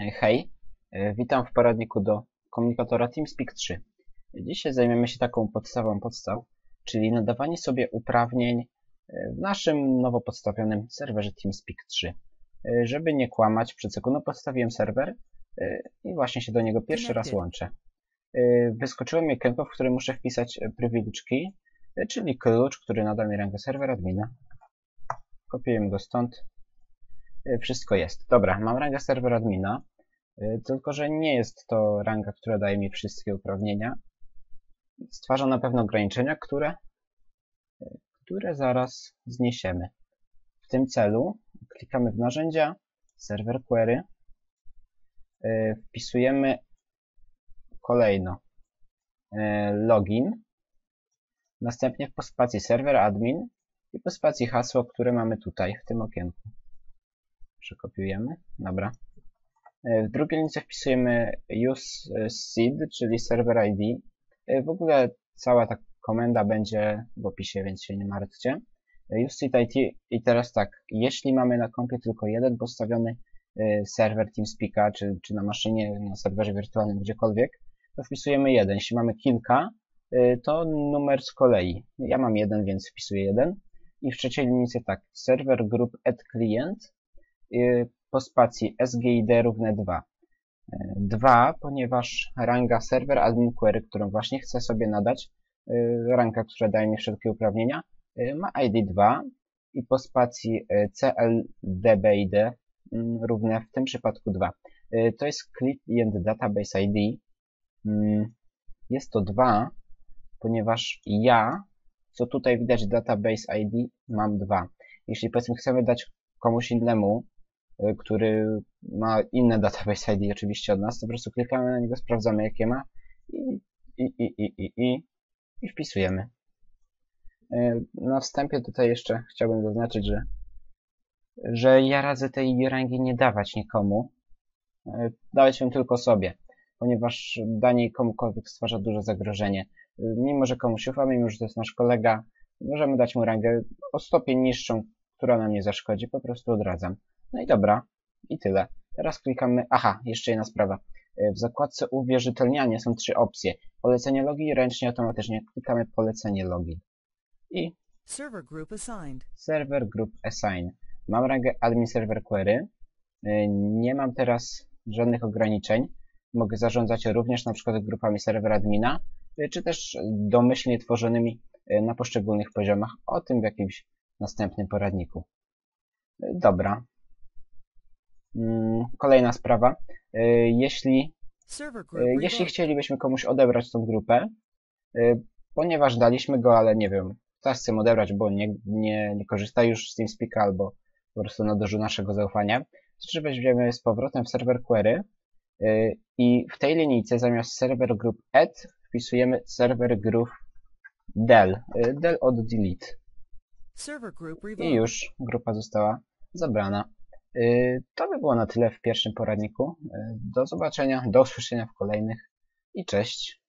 E, Hej, e, witam w poradniku do komunikatora TeamSpeak 3. Dzisiaj zajmiemy się taką podstawą podstaw, czyli nadawanie sobie uprawnień e, w naszym nowo podstawionym serwerze TeamSpeak 3. E, Żeby nie kłamać, przed sekundą podstawiłem serwer i właśnie się do niego pierwszy raz łączę. Wyskoczyło mi okienko, w którym muszę wpisać privilege key, czyli klucz, który nada mi rangę serwer admina. Kopiujemy go stąd. E, Wszystko jest. Dobra, mam rangę serwer admina. Y, Tylko, że nie jest to ranga, która daje mi wszystkie uprawnienia. Stwarza na pewno ograniczenia, które, y, które zaraz zniesiemy. W tym celu klikamy w narzędzia, server query, wpisujemy kolejno login, następnie po spacji server admin i po spacji hasło, które mamy tutaj w tym okienku. Przekopiujemy. Dobra. E, W drugiej linii wpisujemy use e, seed, czyli server ID. E, W ogóle cała ta komenda będzie w opisie, więc się nie martwcie. Use seed i teraz tak, jeśli mamy na kompie tylko jeden postawiony serwer TeamSpeaka, czy, czy na maszynie, na serwerze wirtualnym, gdziekolwiek, to wpisujemy jeden. Jeśli mamy kilka, to numer z kolei. Ja mam jeden, więc wpisuję jeden. I w trzeciej linii tak, server group add client po spacji sgid równe 2. 2, ponieważ ranga server admin query, którą właśnie chcę sobie nadać, y, ranka, która daje mi wszelkie uprawnienia, y, ma id 2 i po spacji y, cldbid mm, równe w tym przypadku 2. Y, To jest client database id. Mm, Jest to 2, ponieważ ja, co tutaj widać database id, mam 2. Jeśli powiedzmy chcemy dać komuś innemu, y, który ma inne database ID oczywiście od nas, to po prostu klikamy na niego, sprawdzamy jakie ma i, i, i, i, i, i, i wpisujemy. Y, Na wstępie tutaj jeszcze chciałbym zaznaczyć, że, że ja radzę tej rangi nie dawać nikomu, y, dawać ją tylko sobie, ponieważ danie komukolwiek stwarza duże zagrożenie. Y, Mimo, że komuś ufamy, mimo, że to jest nasz kolega, możemy dać mu rangę o stopień niższą, która nam nie zaszkodzi, po prostu odradzam. No i dobra, i tyle. Teraz klikamy, aha, jeszcze jedna sprawa. E, W zakładce uwierzytelnianie są trzy opcje. Polecenie logi, ręcznie, automatycznie. Klikamy polecenie logi. I Server group assigned. server group assign. Mam rangę admin server query. E, Nie mam teraz żadnych ograniczeń. Mogę zarządzać również na przykład grupami serwer admina, e, czy też domyślnie tworzonymi na poszczególnych poziomach. O tym w jakimś następnym poradniku. Dobra. Mm, Kolejna sprawa. E, Jeśli E, Jeśli chcielibyśmy komuś odebrać tą grupę, e, ponieważ daliśmy go, ale nie wiem, teraz chcemy odebrać, bo nie, nie, nie korzysta już z TeamSpeaka albo po prostu nadużył naszego zaufania, to trzeba weźmiemy z powrotem w serwer query i w tej linijce zamiast server group add wpisujemy server group del, del od delete i już grupa została zabrana. Y, To by było na tyle w pierwszym poradniku. Y, Do zobaczenia, do usłyszenia w kolejnych i cześć.